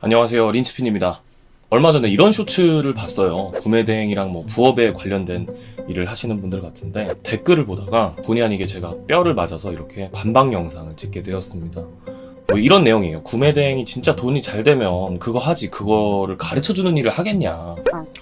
안녕하세요. 린치핀입니다. 얼마 전에 이런 쇼츠를 봤어요. 구매 대행이랑 뭐 부업에 관련된 일을 하시는 분들 같은데 댓글을 보다가 본의 아니게 제가 뼈를 맞아서 이렇게 반박 영상을 찍게 되었습니다. 뭐 이런 내용이에요. 구매 대행이 진짜 돈이 잘 되면 그거 하지 그거를 가르쳐주는 일을 하겠냐. 어,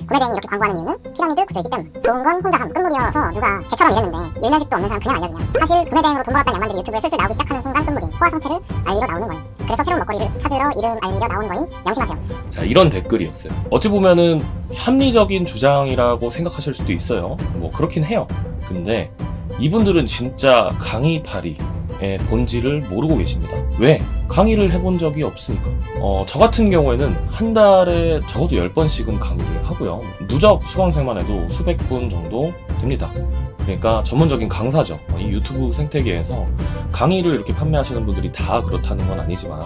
구매대행이 이렇게 광고하는 이유는 피라미드 구조이기 때문에 좋은 건 혼자 함 끝물이어서 누가 개처럼 일했는데 일면식도 없는 사람 그냥 알려주냐. 사실 구매대행으로 돈 벌었다는 양반들이 유튜브에 슬슬 나오기 시작하는 순간 끝물인. 포화 상태를 알리러 나오는 거예요 그래서 새로운 먹거리를 찾으러 이름 알리려 나온 거임. 명심하세요. 자 이런 댓글이었어요. 어찌 보면은 합리적인 주장이라고 생각하실 수도 있어요. 뭐 그렇긴 해요. 근데 이분들은 진짜 강의파리 의 본질을 모르고 계십니다. 왜? 강의를 해본 적이 없으니까. 어, 저 같은 경우에는 한 달에 적어도 10번씩은 강의를 하고요. 누적 수강생만 해도 수백 분 정도 됩니다. 그러니까 전문적인 강사죠. 이 유튜브 생태계에서 강의를 이렇게 판매하시는 분들이 다 그렇다는 건 아니지만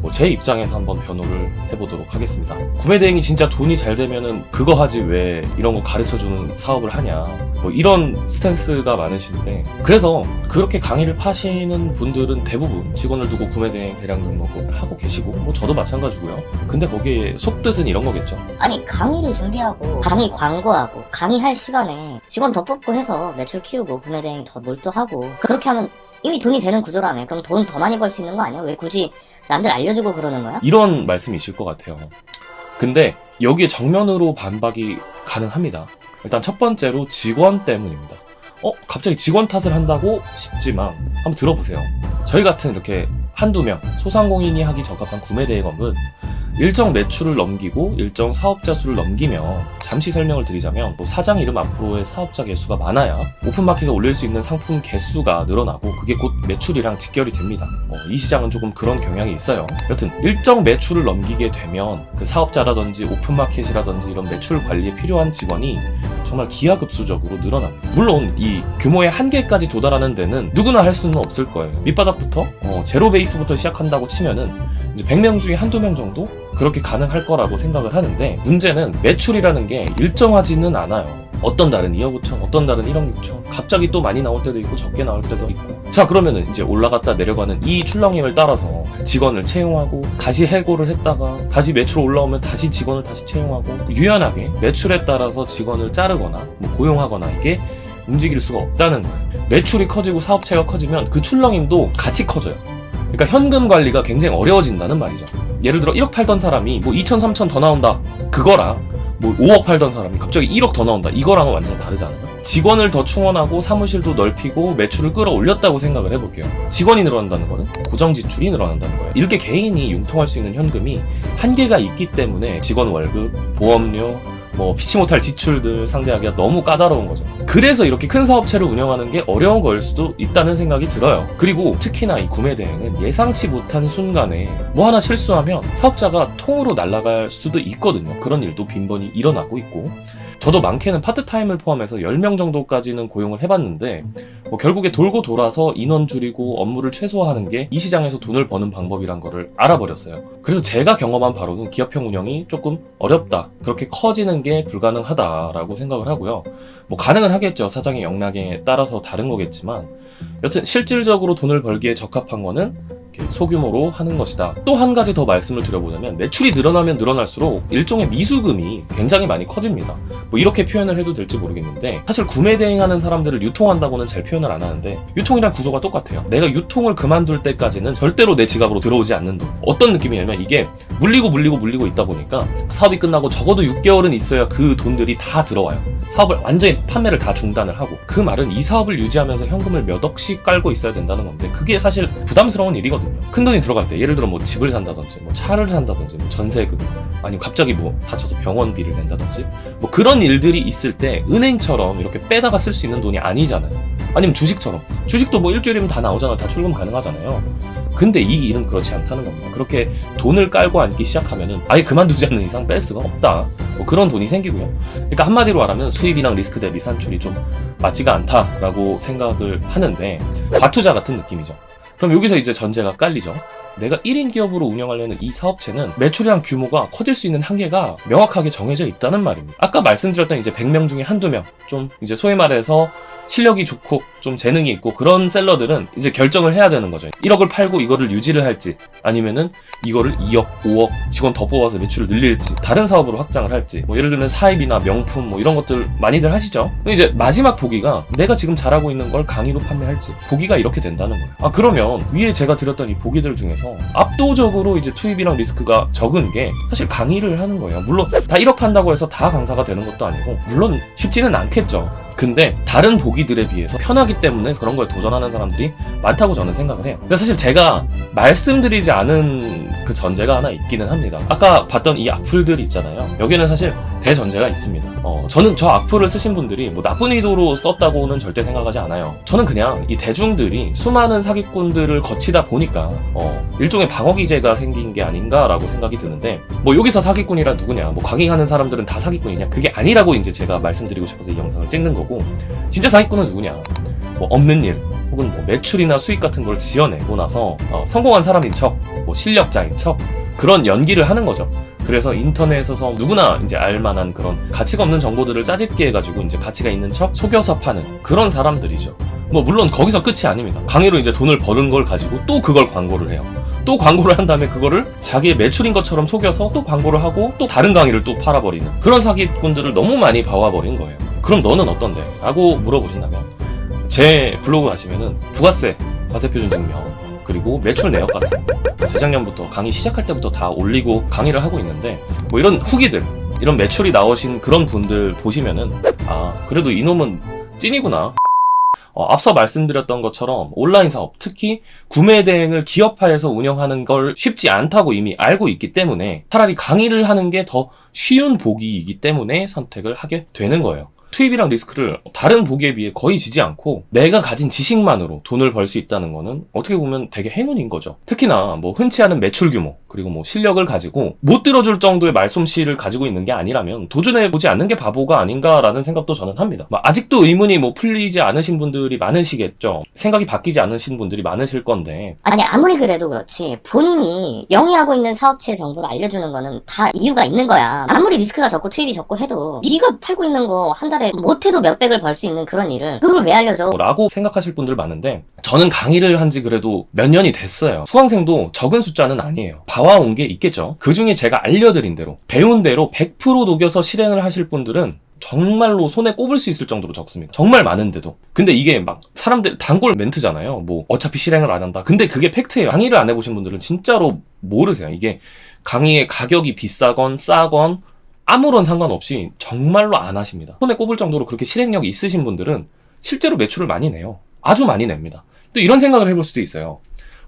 뭐 제 입장에서 한번 변호를 해보도록 하겠습니다. 구매 대행이 진짜 돈이 잘 되면은 그거 하지 왜 이런 거 가르쳐 주는 사업을 하냐. 뭐 이런 스탠스가 많으신데 그래서 그렇게 강의를 파시는 분들은 대부분 직원을 두고 구매 대행 대량 등록을 하고 계시고 뭐 저도 마찬가지고요. 근데 거기에 속뜻은 이런 거겠죠. 아니 강의를 준비하고 강의 광고하고 강의할 시간에 직원 더 뽑고 해서 매출 키우고 구매 대행 더 몰두하고 그렇게 하면 이미 돈이 되는 구조라며 그럼 돈 더 많이 벌 수 있는 거 아니야? 왜 굳이 남들 알려주고 그러는 거야? 이런 말씀이실 것 같아요. 근데 여기에 정면으로 반박이 가능합니다. 일단 첫 번째로 직원 때문입니다. 어, 갑자기 직원 탓을 한다고 싶지만 한번 들어보세요. 저희 같은 이렇게 한두 명, 소상공인이 하기 적합한 구매 대행업은 일정 매출을 넘기고 일정 사업자 수를 넘기면 잠시 설명을 드리자면 뭐 사장 이름 앞으로의 사업자 개수가 많아야 오픈마켓에 올릴 수 있는 상품 개수가 늘어나고 그게 곧 매출이랑 직결이 됩니다. 어, 이 시장은 조금 그런 경향이 있어요. 여튼 일정 매출을 넘기게 되면 그 사업자라든지 오픈마켓이라든지 이런 매출 관리에 필요한 직원이 정말 기하급수적으로 늘어납니다. 물론 이 규모의 한계까지 도달하는 데는 누구나 할 수는 없을 거예요. 밑바닥부터 어, 제로 베이스부터 시작한다고 치면은 이제 100명 중에 한두 명 정도 그렇게 가능할 거라고 생각을 하는데 문제는 매출이라는 게 일정하지는 않아요. 어떤 달은 2억 5천, 어떤 달은 1억 6천, 갑자기 또 많이 나올 때도 있고 적게 나올 때도 있고. 자, 그러면은 이제 올라갔다 내려가는 이 출렁임을 따라서 직원을 채용하고 다시 해고를 했다가 다시 매출 올라오면 다시 직원을 다시 채용하고 유연하게 매출에 따라서 직원을 자르거나 뭐 고용하거나 이게 움직일 수가 없다는 거예요. 매출이 커지고 사업체가 커지면 그 출렁임도 같이 커져요. 그러니까 현금 관리가 굉장히 어려워진다는 말이죠. 예를 들어 1억 팔던 사람이 뭐 2천, 3천 더 나온다. 그거랑 뭐 5억 팔던 사람이 갑자기 1억 더 나온다. 이거랑은 완전 다르잖아요. 직원을 더 충원하고 사무실도 넓히고 매출을 끌어올렸다고 생각을 해볼게요. 직원이 늘어난다는 거는 고정 지출이 늘어난다는 거예요. 이렇게 개인이 융통할 수 있는 현금이 한계가 있기 때문에 직원 월급, 보험료, 뭐 피치 못할 지출들 상대하기가 너무 까다로운 거죠. 그래서 이렇게 큰 사업체를 운영하는 게 어려운 걸 수도 있다는 생각이 들어요. 그리고 특히나 이 구매 대행은 예상치 못한 순간에 뭐 하나 실수하면 사업자가 통으로 날아갈 수도 있거든요. 그런 일도 빈번히 일어나고 있고. 저도 많게는 파트타임을 포함해서 10명 정도까지는 고용을 해봤는데 뭐 결국에 돌고 돌아서 인원 줄이고 업무를 최소화하는 게 이 시장에서 돈을 버는 방법이란 거를 알아버렸어요. 그래서 제가 경험한 바로는 기업형 운영이 조금 어렵다. 그렇게 커지는 게 불가능하다라고 생각을 하고요. 뭐 가능은 하겠죠. 사장의 역량에 따라서 다른 거겠지만 여튼 실질적으로 돈을 벌기에 적합한 거는 소규모로 하는 것이다. 또 한 가지 더 말씀을 드려보자면 매출이 늘어나면 늘어날수록 일종의 미수금이 굉장히 많이 커집니다. 뭐 이렇게 표현을 해도 될지 모르겠는데 사실 구매 대행하는 사람들을 유통한다고는 잘 표현을 안 하는데 유통이랑 구조가 똑같아요. 내가 유통을 그만둘 때까지는 절대로 내 지갑으로 들어오지 않는 돈. 어떤 느낌이냐면 이게 물리고 물리고 물리고 있다 보니까 사업이 끝나고 적어도 6개월은 있어야 그 돈들이 다 들어와요. 사업을 완전히 판매를 다 중단을 하고 그 말은 이 사업을 유지하면서 현금을 몇 억씩 깔고 있어야 된다는 건데 그게 사실 부담스러운 일이거든요. 큰 돈이 들어갈 때 예를 들어 뭐 집을 산다든지 뭐 차를 산다든지 뭐 전세금 아니면 갑자기 뭐 다쳐서 병원비를 낸다든지 뭐 그런 일들이 있을 때 은행처럼 이렇게 빼다가 쓸 수 있는 돈이 아니잖아요. 아니면 주식처럼 주식도 뭐 일주일이면 다 나오잖아. 다 출금 가능하잖아요. 근데 이 일은 그렇지 않다는 겁니다. 그렇게 돈을 깔고 앉기 시작하면은 아예 그만두지 않는 이상 뺄 수가 없다. 뭐 그런 돈이 생기고요. 그러니까 한마디로 말하면 수입이랑 리스크 대비 산출이 좀 맞지가 않다라고 생각을 하는데 과투자 같은 느낌이죠. 그럼 여기서 이제 전제가 깔리죠. 내가 1인 기업으로 운영하려는 이 사업체는 매출이랑 규모가 커질 수 있는 한계가 명확하게 정해져 있다는 말입니다. 아까 말씀드렸던 이제 100명 중에 한두 명, 좀 이제 소위 말해서 실력이 좋고 좀 재능이 있고 그런 셀러들은 이제 결정을 해야 되는 거죠. 1억을 팔고 이거를 유지를 할지 아니면은 이거를 2억, 5억 직원 더 뽑아서 매출을 늘릴지 다른 사업으로 확장을 할지 뭐 예를 들면 사입이나 명품 뭐 이런 것들 많이들 하시죠. 이제 마지막 보기가 내가 지금 잘하고 있는 걸 강의로 판매할지 보기가 이렇게 된다는 거예요. 아 그러면 위에 제가 드렸던 이 보기들 중에서 압도적으로 이제 투입이랑 리스크가 적은 게 사실 강의를 하는 거예요. 물론 다 1억 판다고 해서 다 강사가 되는 것도 아니고 물론 쉽지는 않겠죠. 근데 다른 보기들에 비해서 편하기 때문에 그런 거에 도전하는 사람들이 많다고 저는 생각을 해요. 근데 사실 제가 말씀드리지 않은 그 전제가 하나 있기는 합니다. 아까 봤던 이 악플들 있잖아요. 여기에는 사실 대전제가 있습니다. 어, 저는 저 악플을 쓰신 분들이 뭐 나쁜 의도로 썼다고는 절대 생각하지 않아요. 저는 그냥 이 대중들이 수많은 사기꾼들을 거치다 보니까 어, 일종의 방어 기제가 생긴 게 아닌가라고 생각이 드는데 뭐 여기서 사기꾼이란 누구냐? 뭐 강의하는 사람들은 다 사기꾼이냐? 그게 아니라고 이제 제가 말씀드리고 싶어서 이 영상을 찍는 거고 진짜 사기꾼은 누구냐? 뭐 없는 일 혹은 뭐 매출이나 수익 같은 걸 지어내고 나서 어, 성공한 사람인 척, 뭐 실력자인 척 그런 연기를 하는 거죠. 그래서 인터넷에서 누구나 이제 알만한 그런 가치가 없는 정보들을 짜집게 해가지고 이제 가치가 있는 척 속여서 파는 그런 사람들이죠. 뭐 물론 거기서 끝이 아닙니다. 강의로 이제 돈을 버는 걸 가지고 또 그걸 광고를 해요. 또 광고를 한 다음에 그거를 자기의 매출인 것처럼 속여서 또 광고를 하고 또 다른 강의를 또 팔아버리는 그런 사기꾼들을 너무 많이 봐와버린 거예요. 그럼 너는 어떤데? 라고 물어보신다면 제 블로그 가시면은 부가세, 과세표준 증명, 그리고 매출 내역 같은 거 재작년부터 강의 시작할 때부터 다 올리고 강의를 하고 있는데 뭐 이런 후기들, 이런 매출이 나오신 그런 분들 보시면은 아 그래도 이놈은 찐이구나. 어, 앞서 말씀드렸던 것처럼 온라인 사업, 특히 구매 대행을 기업화해서 운영하는 걸 쉽지 않다고 이미 알고 있기 때문에 차라리 강의를 하는 게 더 쉬운 보기이기 때문에 선택을 하게 되는 거예요. 투입이랑 리스크를 다른 보기에 비해 거의 지지 않고 내가 가진 지식만으로 돈을 벌 수 있다는 거는 어떻게 보면 되게 행운인 거죠. 특히나 뭐 흔치 않은 매출 규모 그리고 뭐 실력을 가지고 못 들어줄 정도의 말솜씨를 가지고 있는 게 아니라면 도전해 보지 않는 게 바보가 아닌가라는 생각도 저는 합니다. 뭐 아직도 의문이 뭐 풀리지 않으신 분들이 많으시겠죠. 생각이 바뀌지 않으신 분들이 많으실 건데 아니 아무리 그래도 그렇지 본인이 영위하고 있는 사업체 정보를 알려주는 거는 다 이유가 있는 거야 아무리 리스크가 적고 투입이 적고 해도 네가 팔고 있는 거 한 달에 못해도 몇백을 벌 수 있는 그런 일을 그걸 왜 알려줘 라고 생각하실 분들 많은데 저는 강의를 한 지 그래도 몇 년이 됐어요. 수강생도 적은 숫자는 아니에요. 봐와온 게 있겠죠. 그 중에 제가 알려드린 대로 배운 대로 100% 녹여서 실행을 하실 분들은 정말로 손에 꼽을 수 있을 정도로 적습니다. 정말 많은데도. 근데 이게 막 사람들 단골 멘트잖아요. 뭐 어차피 실행을 안 한다. 근데 그게 팩트예요. 강의를 안 해보신 분들은 진짜로 모르세요. 이게 강의의 가격이 비싸건 싸건 아무런 상관없이 정말로 안 하십니다. 손에 꼽을 정도로 그렇게 실행력이 있으신 분들은 실제로 매출을 많이 내요. 아주 많이 냅니다. 또 이런 생각을 해볼 수도 있어요.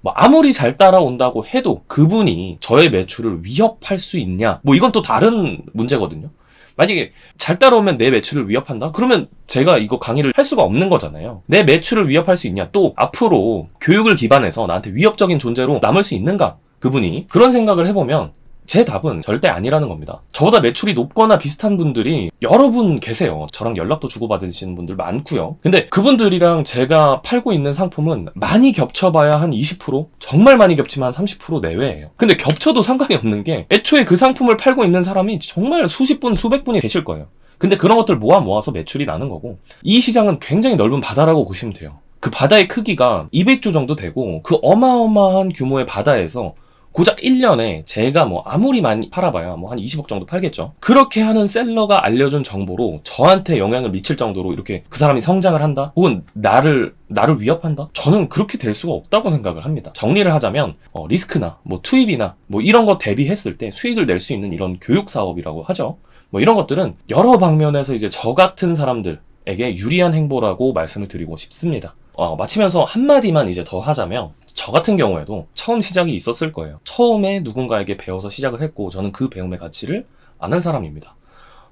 뭐 아무리 잘 따라온다고 해도 그분이 저의 매출을 위협할 수 있냐? 뭐 이건 또 다른 문제거든요. 만약에 잘 따라오면 내 매출을 위협한다? 그러면 제가 이거 강의를 할 수가 없는 거잖아요. 내 매출을 위협할 수 있냐? 또 앞으로 교육을 기반해서 나한테 위협적인 존재로 남을 수 있는가? 그분이 그런 생각을 해보면 제 답은 절대 아니라는 겁니다. 저보다 매출이 높거나 비슷한 분들이 여러 분 계세요. 저랑 연락도 주고받으시는 분들 많고요. 근데 그분들이랑 제가 팔고 있는 상품은 많이 겹쳐봐야 한 20%? 정말 많이 겹치면 한 30% 내외예요. 근데 겹쳐도 상관이 없는 게 애초에 그 상품을 팔고 있는 사람이 정말 수십 분, 수백 분이 계실 거예요. 근데 그런 것들 모아 모아서 매출이 나는 거고 이 시장은 굉장히 넓은 바다라고 보시면 돼요. 그 바다의 크기가 200조 정도 되고 그 어마어마한 규모의 바다에서 고작 1년에 제가 뭐 아무리 많이 팔아봐야 뭐 한 20억 정도 팔겠죠. 그렇게 하는 셀러가 알려준 정보로 저한테 영향을 미칠 정도로 이렇게 그 사람이 성장을 한다? 혹은 나를, 나를 위협한다? 저는 그렇게 될 수가 없다고 생각을 합니다. 정리를 하자면, 어, 리스크나 뭐 투입이나 뭐 이런 거 대비했을 때 수익을 낼 수 있는 이런 교육 사업이라고 하죠. 뭐 이런 것들은 여러 방면에서 이제 저 같은 사람들 에게 유리한 행보라고 말씀을 드리고 싶습니다. 어, 마치면서 한마디만 이제 더 하자면, 저 같은 경우에도 처음 시작이 있었을 거예요. 처음에 누군가에게 배워서 시작을 했고, 저는 그 배움의 가치를 아는 사람입니다.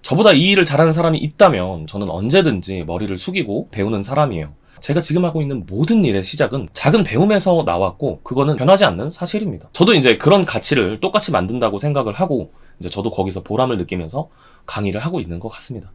저보다 이 일을 잘하는 사람이 있다면, 저는 언제든지 머리를 숙이고 배우는 사람이에요. 제가 지금 하고 있는 모든 일의 시작은 작은 배움에서 나왔고, 그거는 변하지 않는 사실입니다. 저도 이제 그런 가치를 똑같이 만든다고 생각을 하고, 이제 저도 거기서 보람을 느끼면서 강의를 하고 있는 것 같습니다.